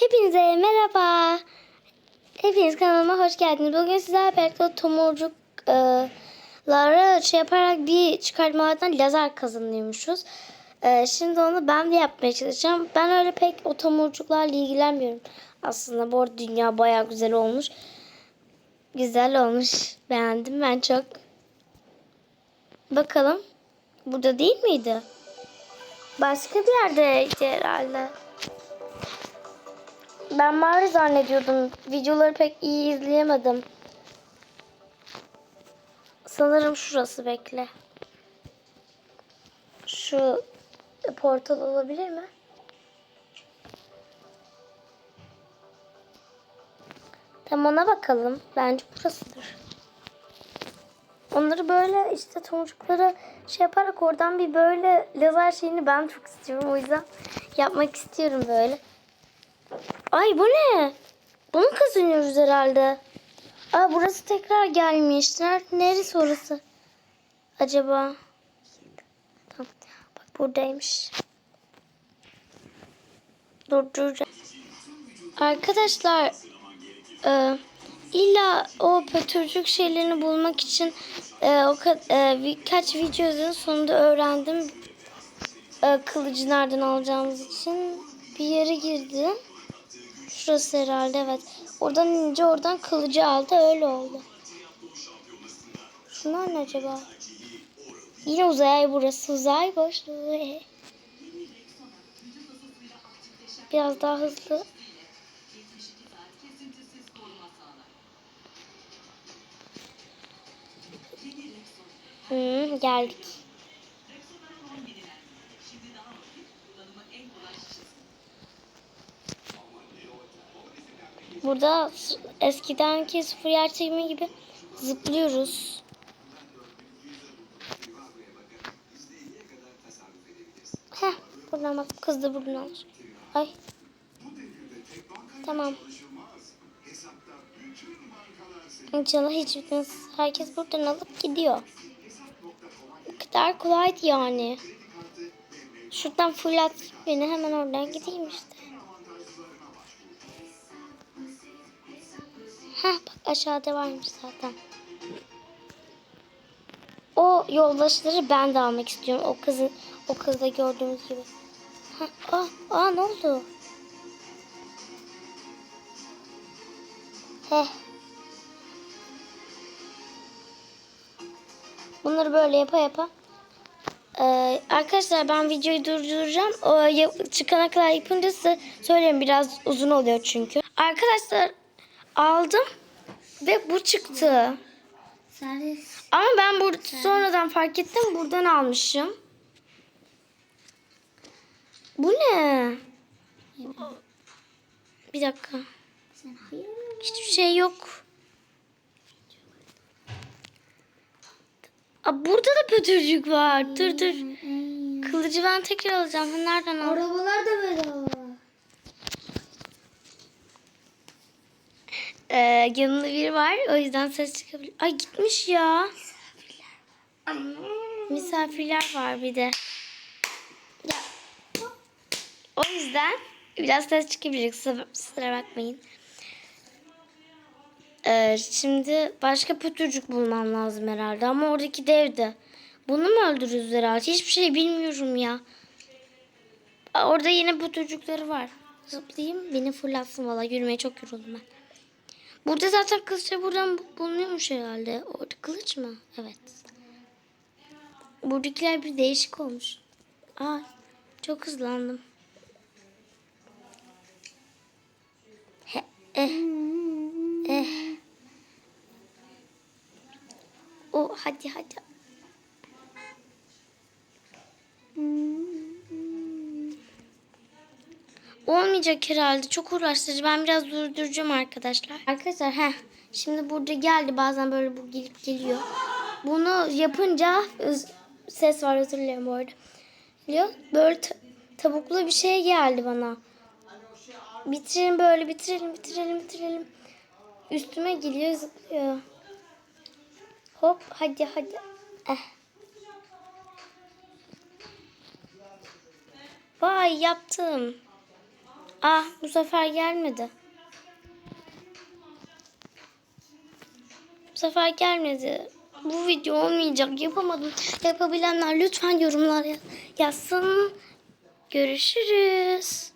Hepinize merhaba. Hepiniz kanalıma hoş geldiniz. Bugün sizlerle birlikte tomurcuklara şey yaparak bir çıkartmalardan lazer kazanıyormuşuz. E, şimdi onu ben de yapmaya çalışacağım. Ben öyle pek o tomurcuklarla ilgilenmiyorum. Aslında bu arada dünya bayağı güzel olmuş. Güzel olmuş. Beğendim ben çok. Bakalım. Burada değil miydi? Başka bir yerdeydi herhalde. Ben mavi zannediyordum. Videoları pek iyi izleyemedim. Sanırım şurası bekle. Şu portal olabilir mi? Tamam ona bakalım. Bence burasıdır. Onları böyle işte tomurcuklara şey yaparak oradan bir böyle lazer şeyini ben çok istiyorum. O yüzden yapmak istiyorum böyle. Ay bu ne? Bunu kazanıyoruz herhalde. Aa burası tekrar gelmiş. Neresi orası? Acaba? Tamam. Bak buradaymış. Dur dur. Arkadaşlar e, illa o pötürcük şeylerini bulmak için e, o e, birkaç videonun sonunda öğrendim. E, kılıcı nereden alacağımız için bir yere girdim. Şurası herhalde evet. Oradan inince oradan kılıcı aldı öyle oldu. Şunlar ne acaba? Yine uzay burası uzay boşluğu. Biraz daha hızlı. Hmm, geldik. Burada eskidenki sıfır yer çekimi gibi zıplıyoruz. Heh, buradan bak kız da buradan alır. Ay. Tamam. İnşallah hiç bitmez. Herkes buradan alıp gidiyor. Bu kadar kolaydı yani. Şuradan fırlat beni hemen oradan gideyim işte. Heh bak aşağıda varmış zaten. O yoldaşları ben de almak istiyorum. O kızın o kızda gördüğümüz gibi. Heh, aa, aa ne oldu? Heh. Bunları böyle yapa yapa. Ee, arkadaşlar ben videoyu durduracağım. Yap- çıkana kadar yapınca size söyleyeyim. Biraz uzun oluyor çünkü. Arkadaşlar aldım ve bu çıktı. Ama ben burada sonradan fark ettim. Buradan almışım. Bu ne? Bir dakika. Hiçbir şey yok. Aa, burada da pötürcük var. Dur dur. Kılıcı ben tekrar alacağım. Nereden al? Arabalar da bedava. Ee, yanında biri var. O yüzden ses çıkabilir. Ay gitmiş ya. Misafirler var bir de. Ya. O yüzden biraz ses çıkabilir. Kusura bakmayın. Ee, şimdi başka pötürcük bulmam lazım herhalde. Ama oradaki devdi. Bunu mu öldürürüz herhalde? Hiçbir şey bilmiyorum ya. Orada yine pötürcükleri var. Zıplayayım beni fırlatsın valla. Yürümeye çok yoruldum ben. Burada zaten kılıçla buradan bu- bulunuyormuş herhalde. Orada kılıç mı? Evet. Buradakiler bir değişik olmuş. Aa, çok hızlandım. He, eh, eh. O hadi hadi. Olmayacak herhalde. Çok uğraştırıcı. Ben biraz durduracağım arkadaşlar. Arkadaşlar heh. Şimdi burada geldi. Bazen böyle bu gelip geliyor. Bunu yapınca ses var dilerim bu arada. Geliyor. Böyle ta- tavuklu bir şey geldi bana. Bitirelim böyle bitirelim bitirelim bitirelim. Üstüme geliyor zıplıyor. Hop hadi hadi. Eh. Vay yaptım. Ah bu sefer gelmedi. Bu sefer gelmedi. Bu video olmayacak. Yapamadım. Yapabilenler lütfen yorumlar yaz- yazsın. Görüşürüz.